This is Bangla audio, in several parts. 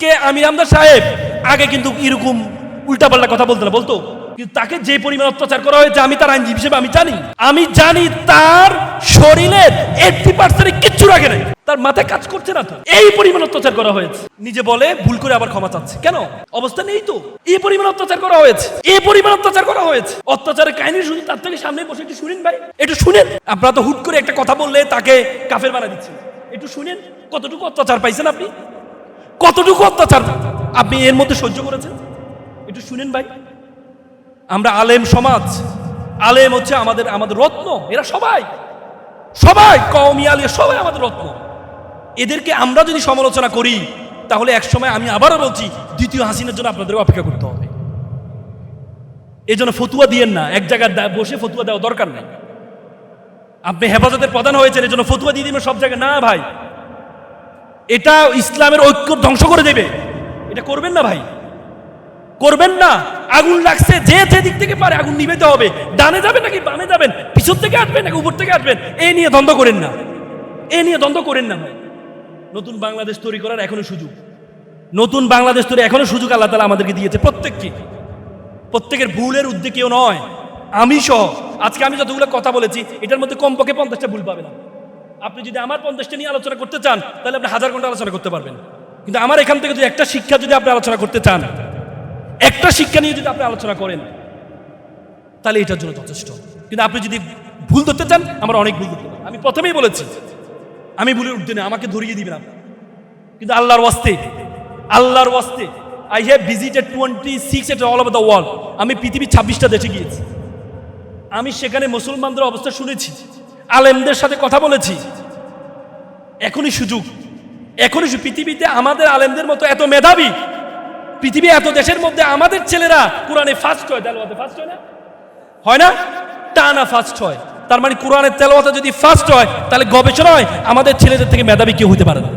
আজকে আমির আমদার সাহেব, আগে কিন্তু এরকম উল্টাপাল্টা কথা বলতো না, বলতো? কিন্তু তাকে যে পরিমাণ অত্যাচার করা হয়েছে, আমি তার আইনজীবী হিসেবে আমি জানি। আমি জানি তার শরীরের এইটটি পার্সেন্ট কিচ্ছু রাখে নাই। তার মাথায় কাজ করছে না তো। এই পরিমাণ অত্যাচার করা হয়েছে। নিজে বলে ভুল করে আবার ক্ষমা চাচ্ছে। কেন? অবস্থা নেই তো। এই পরিমাণ অত্যাচার করা হয়েছে। এই পরিমাণ অত্যাচার করা হয়েছে। অত্যাচারের কাহিনী শুধু তার থেকে সামনে বসে একটু শুনেন ভাই। একটু শুনেন। আপনারা তো হুট করে একটা কথা বললে তাকে কাফের বানা দিচ্ছেন। একটু শুনেন। কতটুকু অত্যাচার পাইছেন আপনি? কতটুকু অত্যাচার? আপনি এর মধ্যে সহ্য করেছেন? একটু শুনেন ভাই। আমরা আলেম সমাজ। আলেম হচ্ছে আমাদের আমাদের রত্ন। এরা সবাই। সবাই, কওমি আলিয়া সবাই আমাদের রত্ন। এদেরকে আমরা যদি সমালোচনা করি, তাহলে একসময় আমি আবারও বলছি, দ্বিতীয় হাসিনের জন্য আপনাদের অপেক্ষা করতে হবে। এই জন্য ফতুয়া দিয়েন না। এক জায়গায় বসে ফতুয়া দেওয়া দরকার নেই। আপনি হেফাজতের প্রধান হয়েছেন এই জন্য ফতুয়া দিয়ে দিবেন সব জায়গায়। না ভাই। এটা ইসলামের ঐক্য ধ্বংস করে দেবে। এটা করবেন না ভাই। করবেন না। আগুন লাগছে, যে যে দিক থেকে পারে আগুন নিবেতে হবে। ডানে যাবেন নাকি বামে যাবেন? পিছন থেকে আসবেন নাকি উপর থেকে আসবেন? এই নিয়ে দ্বন্দ্ব করেন না। এই নিয়ে দ্বন্দ্ব করেন না ভাই। নতুন বাংলাদেশ তৈরি করার এখনও সুযোগ। নতুন বাংলাদেশ তৈরি এখনও সুযোগ আল্লাহ তালা আমাদেরকে দিয়েছে প্রত্যেককে। প্রত্যেকের ভুলের উদ্যোগ কেউ নয়। আমি সহ। আজকে আমি যতগুলো কথা বলেছি, এটার মধ্যে কমপক্ষে পঞ্চাশটা ভুল পাবে না আপনি যদি আমার পঞ্চাশটা নিয়ে আলোচনা করতে চান, তাহলে আপনি হাজার ঘণ্টা আলোচনা করতে পারবেন। কিন্তু আমার এখান থেকে যদি একটা শিক্ষা যদি আপনি আলোচনা করতে চান, একটা শিক্ষা নিয়ে যদি আপনি আলোচনা করেন, তাহলে এটার জন্য যথেষ্ট। কিন্তু আপনি যদি ভুল ধরতে চান, আমার অনেক ভুল ধরতে। আমি প্রথমেই বলেছি, আমি ভুলের উঠতে না, আমাকে ধরিয়ে দিবেন আপনি। কিন্তু আল্লাহর ওয়াস্তে আল্লাহর ওয়াস্তে I have visited twenty six at all over the world আমি পৃথিবীর ছাব্বিশটা দেশে গিয়েছি। আমি সেখানে মুসলমানদের অবস্থা শুনেছি। আলেমদের সাথে কথা বলেছি। এখনই সুযোগ। এখনই পৃথিবীতে আমাদের আলেমদের মতো এত মেধাবী, পৃথিবী এত দেশের মধ্যে আমাদের ছেলেরা কোরআনে ফার্স্ট হয়, তেলাওয়াতে ফার্স্ট হয় না? হয় না? টানা ফার্স্ট হয়। তার মানে কোরআনের তেলাওয়াতে যদি ফার্স্ট হয়, তাহলে গবেষণা হয়, আমাদের ছেলেদের থেকে মেধাবী কেউ হতে পারে না।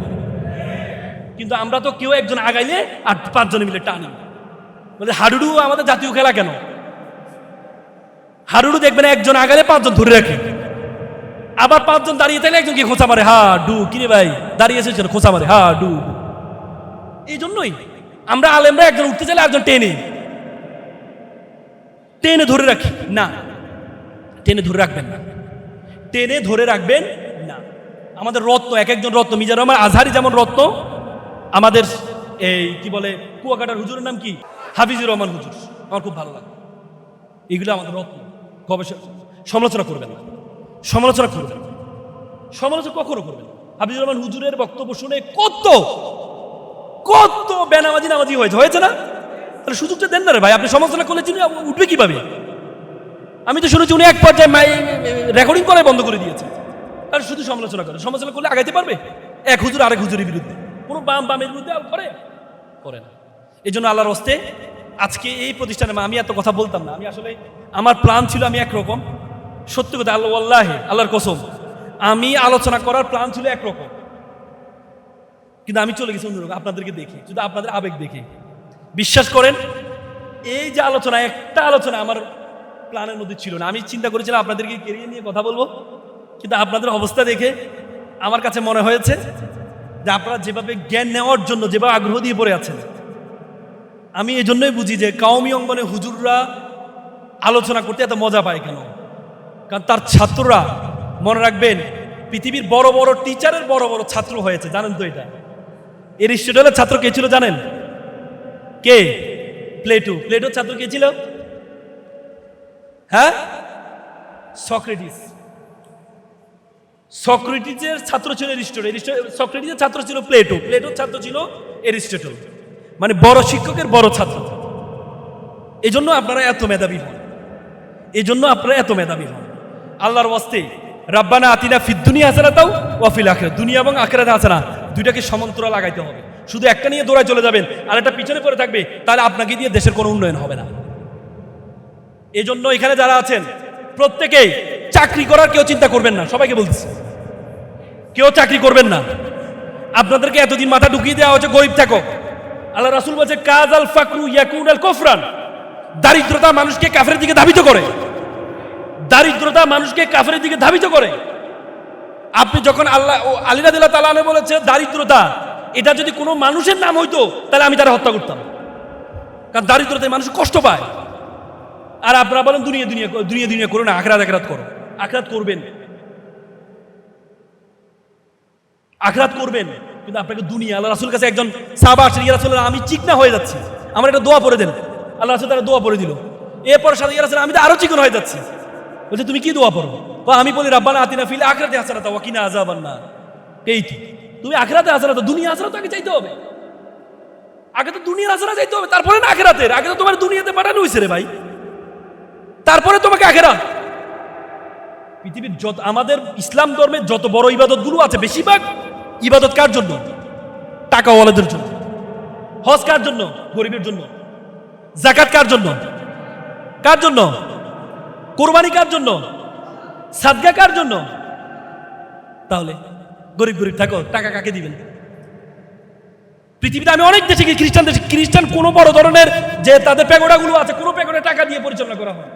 কিন্তু আমরা তো কেউ একজন আগাইলে আর পাঁচজনে মিলে টানি। বলে হাডুডু আমাদের জাতীয় খেলা কেন? হাডুডু দেখবেন একজন আগালে পাঁচজন ধরে রাখে। আবার পাঁচজন দাঁড়িয়ে থাকলে একজন কি খোঁচা মারে, হা, ডু, কিরে ভাই? দাঁড়িয়ে এসেছেন, খোঁচা মারে, হা, ডু। এই জন্যই আমরা আলেমরা একজন উঠতে চাইলে একজন টেনে টেনে ধরে রাখি, না। টেনে ধরে রাখবেন না। টেনে ধরে রাখবেন না। আমাদের রত্ন, এক একজন রত্ন মিজার রহমান আজহারি যেমন রত্ন, আমাদের এই, কি বলে, কুয়াকাটার হুজুরের নাম কি? হাফিজুর রহমান হুজুর। আমার খুব ভালো লাগে। এগুলো আমাদের রত্ন। গবেষণা সমালোচনা করবেন না। সমালোচনা করবেন। সমালোচনা কখনো করবেন না। হাফিজুর রহমান হুজুরের বক্তব্য শুনে কত কত বেনামাজি নামাজি হয়েছে। হয়েছে না? তাহলে সুযোগটা দেন না রে ভাই। আপনি সমালোচনা করলে চিনি উঠবে কীভাবে? আমি তো শুনেছি উনি এক পর্যায়ে রেকর্ডিং করে বন্ধ করে দিয়েছে। আর শুধু সমালোচনা করে। সমালোচনা করলে আগাইতে পারবে? এক হুজুর আরেক হুজুরের বিরুদ্ধে। কোনো বাম বামের বিরুদ্ধে করে? করে না। এই জন্য আল্লাহর হস্তে আজকে এই প্রতিষ্ঠানে আমি এত কথা বলতাম না। আমি আসলে, আমার প্ল্যান ছিল আমি একরকম। সত্যি কথা, আল্লাহ আল্লাহ আল্লাহর কসম, আমি আলোচনা করার প্ল্যান ছিল একরকম। কিন্তু আমি চলে গেছি অন্যরকম, আপনাদেরকে দেখি, শুধু আপনাদের আবেগ দেখি। বিশ্বাস করেন, এই যে আলোচনা, একটা আলোচনা আমার প্ল্যানের মধ্যে ছিল না। আমি চিন্তা করেছিলাম আপনাদেরকে কেরিয়ে নিয়ে কথা বলব, কিন্তু আপনাদের অবস্থা দেখে আমার কাছে মনে হয়েছে যে আপনারা যেভাবে জ্ঞান নেওয়ার জন্য, যেভাবে আগ্রহ দিয়ে পড়ে আছেন, আমি এই জন্যই বুঝি যে কাউমি অঙ্গনে হুজুররা আলোচনা করতে এত মজা পায় কেন? কারণ তার ছাত্ররা মনে রাখবেন, পৃথিবীর বড় বড় টিচারের বড় বড় ছাত্র হয়েছে, জানেন তো এটা। এরিস্টটলের ছাত্র কে ছিল জানেন? কে? প্লেটো। প্লেটোর ছাত্র কে ছিল? হ্যাঁ? সক্রেটিস। সক্রেটিসের ছাত্র ছিল এরিস্টটল। সক্রেটিসের ছাত্র ছিল প্লেটো। প্লেটোর ছাত্র ছিল এরিস্টটল। মানে বড় শিক্ষকের বড় ছাত্র। এই জন্য আপনারা এত মেধাবী হন। এই জন্য আপনারা এত মেধাবী হন। আল্লাহর ওয়াস্তে, রাব্বানা আতিনা ফিদ্দুনিয়া হাসানা তাও ওয়াফিল আখেরা দুনিয়া এবং আখেরাত হাসানা, দুইটাকে সমান্তরা লাগাইতে হবে। শুধু একটা নিয়ে দৌড়ায় চলে যাবেন, আর একটা পিছনে পড়ে থাকবে, তাহলে আপনাকে দিয়ে দেশের কোনো উন্নয়ন হবে না। এই জন্য এখানে যারা আছেন, প্রত্যেকেই চাকরি করার কেউ চিন্তা করবেন না, সবাইকে বলছি কেউ চাকরি করবেন না। আপনাদেরকে এতদিন মাথা ঢুকিয়ে দেওয়া হচ্ছে গরিব থাকো। আল্লাহ রাসুল বলছে কাজ আল ফাকরু ইয়াকুন আল কফরান। দারিদ্রতা মানুষকে কাফের দিকে ধাবিত করে। দারিদ্রতা মানুষকে কাফের দিকে ধাবিত করে। আপনি যখন আল্লাহ ও আলিরা দিল্লাহ তালা বলেছে দারিদ্রতা, এটা যদি কোনো মানুষের নাম হইতো, তাহলে আমি তারা হত্যা করতাম। কারণ দারিদ্রতায় মানুষ কষ্ট পায়। আর আপনারা বলেন, দুনিয়া দুনিয়া দুনিয়া দুনিয়া করো না, আখরাত আখরাত করো। আখরাত করবেন। আখরাত করবেন। কিন্তু আপনাকে দুনিয়া, আল্লাহ রাসুল কাছে একজন সাবা আসেন ইয়া রাসুল আমি চিকনা হয়ে যাচ্ছি। আমার একটা দোয়া পড়ে দেন। আল্লাহ রাসুল তারা দোয়া পড়ে দিল। এরপর সাথে ইয়া রাসুল আমি তো আরও চিকন হয়ে যাচ্ছি। বলছে, তুমি কি দোয়া পড়ো? বা আমি বলি, রাব্বানা আতিনা ফিল আখরাতে হাসানাতা ওয়া কিনা আযাবান না এই তো, তুমি আখরাতে হাসানাতা, দুনিয়া হাসানাত আগে চাইতে হবে। আগে তো দুনিয়ার হাসানা চাইতে হবে, তারপরে না আখেরাতের। আগে তো তোমার দুনিয়াতে পাঠানো হয়েছে রে ভাই। তারপরে তোমাকে আখেরাত। পৃথিবীর যত, আমাদের ইসলাম ধর্মের যত বড় ইবাদতগুলো আছে, বেশিরভাগ ইবাদত কার জন্য? টাকাওয়ালাদের জন্য। হজ কার জন্য? গরিবের জন্য। জাকাত কার জন্য? কার জন্য? কোরবানি কার জন্য সাদগা কার জন্য, তাহলে গরিব গরিব থাকো, টাকা কাকে দিবেন? পৃথিবীতে আমি অনেক দেশে খ্রিস্টান দেশে, খ্রিস্টান কোনো বড় ধরনের যে তাদের প্যাগোডাগুলো আছে, কোনো প্যাগোডা টাকা দিয়ে পরিচালনা করা হয়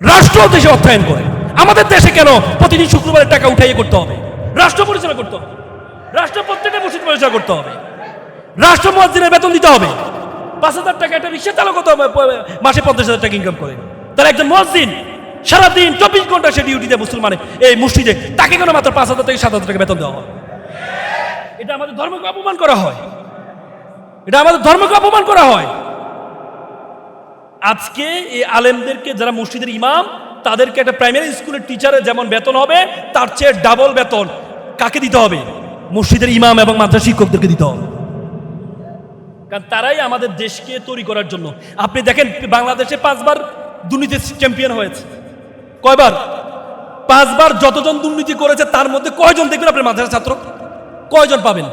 রাষ্ট্র দেশে অর্থায়ন করে। আমাদের দেশে কেন প্রতিদিন শুক্রবারের টাকা উঠাইয়ে করতে হবে? রাষ্ট্র পরিচালনা করতে হবে। রাষ্ট্র প্রত্যেকটা মসজিদ পরিচালনা করতে হবে। রাষ্ট্র মসজিদের বেতন দিতে হবে। পাঁচ হাজার টাকা একটা রিক্সা চালক হতে হবে, মাসে পঞ্চাশ হাজার টাকা ইনকাম করে। তার একজন মসজিদ সারাদিন চব্বিশ ঘণ্টা সে ডিউটিতে মুসলমানে। এই মসজিদে তাকে কেন মাত্র পাঁচ হাজার থেকে সাত হাজার টাকা বেতন দেওয়া হয়? এটা আমাদের ধর্মকে অপমান করা হয়। এটা আমাদের ধর্মকে অপমান করা হয়। আজকে এই আলেমদেরকে যারা মসজিদের ইমাম, তাদেরকে একটা প্রাইমারি স্কুলের টিচারের যেমন বেতন হবে, তার চেয়ে ডাবল বেতন কাকে দিতে হবে? মসজিদের ইমাম এবং মাদ্রাসা শিক্ষকদেরকে দিতে হবে। কারণ তারাই আমাদের দেশকে তৈরি করার জন্য। আপনি দেখেন বাংলাদেশে পাঁচবার দুর্নীতি চ্যাম্পিয়ন হয়েছে। কয়বার? পাঁচবার যতজন দুর্নীতি করেছে, তার মধ্যে কয়জন দেখবেন আপনার মাদ্রাসা ছাত্র? কয়জন পাবেন?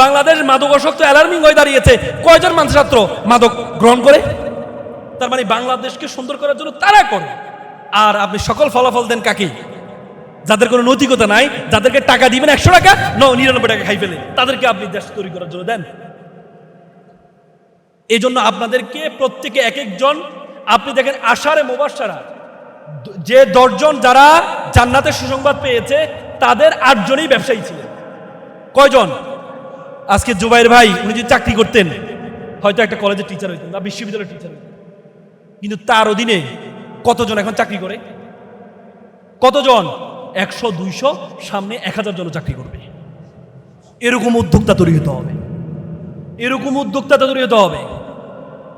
বাংলাদেশ মাদকাসক্ত অ্যালার্মিং হয়ে দাঁড়িয়েছে। কয়জন মানুষ ছাত্র মাদক গ্রহণ করে? তার মানে বাংলাদেশকে সুন্দর করার জন্য তারা করে। আর আপনি সকল ফলাফল দেন কাকে? যাদের কোনো নৈতিকতা নাই, যাদেরকে টাকা দিবেন একশো টাকা? ন নিরানব্বই টাকা খাই ফেলে তাদেরকে আপনি দেশ তৈরি করার জন্য দেন। এই জন্য আপনাদেরকে প্রত্যেকে এক একজন আপনি দেখেন আষাঢ়ে মোবাসারা যে দশজন যারা জান্নাতের সুসংবাদ পেয়েছে, তাদের আটজনই ব্যবসায়ী ছিলেন। কয়জন? আজকে জুবাইর ভাই, উনি যদি চাকরি করতেন, হয়তো একটা কলেজের টিচার হইতেন বা বিশ্ববিদ্যালয়ের টিচার হইতেন। কিন্তু তার অধীনে কতজন এখন চাকরি করে? কতজন? একশো, দুইশো, সামনে এক হাজার জন চাকরি করবে। এরকম উদ্যোক্তা তৈরি হতে হবে। এরকম উদ্যোক্তা তৈরি হতে হবে।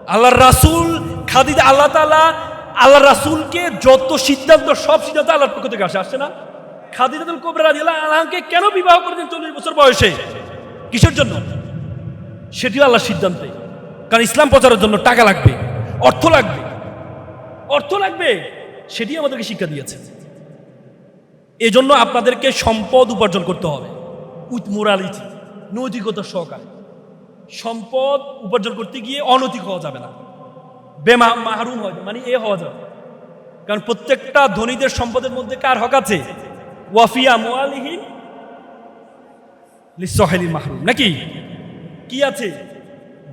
আল্লাহর রাসুল খাদিদ আল্লাহ তালা আল্লাহ রাসুলকে যত সিদ্ধান্ত, সব সিদ্ধান্ত আল্লাহর পক্ষ থেকে আসে আসছে না? খাদিদাতুল কোবরা রাদিয়াল্লাহু আনহাকে কেন বিবাহ করেছেন চল্লিশ বছর বয়সে? কিসের জন্য? সেটিও আল্লাহর সিদ্ধান্তে। কারণ ইসলাম প্রচারের জন্য টাকা লাগবে, অর্থ লাগবে। অর্থ লাগবে সেটি আমাদেরকে শিক্ষা দিয়েছে। এজন্য আপনাদেরকে সম্পদ উপার্জন করতে হবে। উইথ মোরালিটি, নৈতিকতার সহকারে। সম্পদ উপার্জন করতে গিয়ে অনৈতিক হওয়া যাবে না। বেমা মাহরুম হয় মানে এ যাবে কারণ প্রত্যেকটা ধনীদের সম্পদের মধ্যে কার হক আছে? ওয়াফিয়া মোয়ালিহীন লিসহেলিন মাহরুম। নাকি? কি আছে?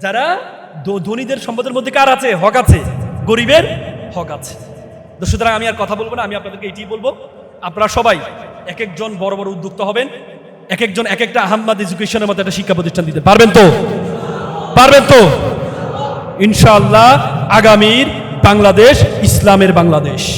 যারা ধনীদের সম্পদের মধ্যে কার আছে? হক আছে। গরিবের হক আছে। সুতরাং আমি আর কথা বলব না, আমি আপনাদেরকে এটি বলব, আপনারা সবাই এক একজন বড় বড় উদ্যোক্তা হবেন এক একজন এক একটা আহম্মদ এডুকেশনের মতো একটা শিক্ষা প্রতিষ্ঠান দিতে পারবেন তো? পারবেন তো? ইনশাআল্লাহ আগামীর বাংলাদেশ ইসলামের বাংলাদেশ।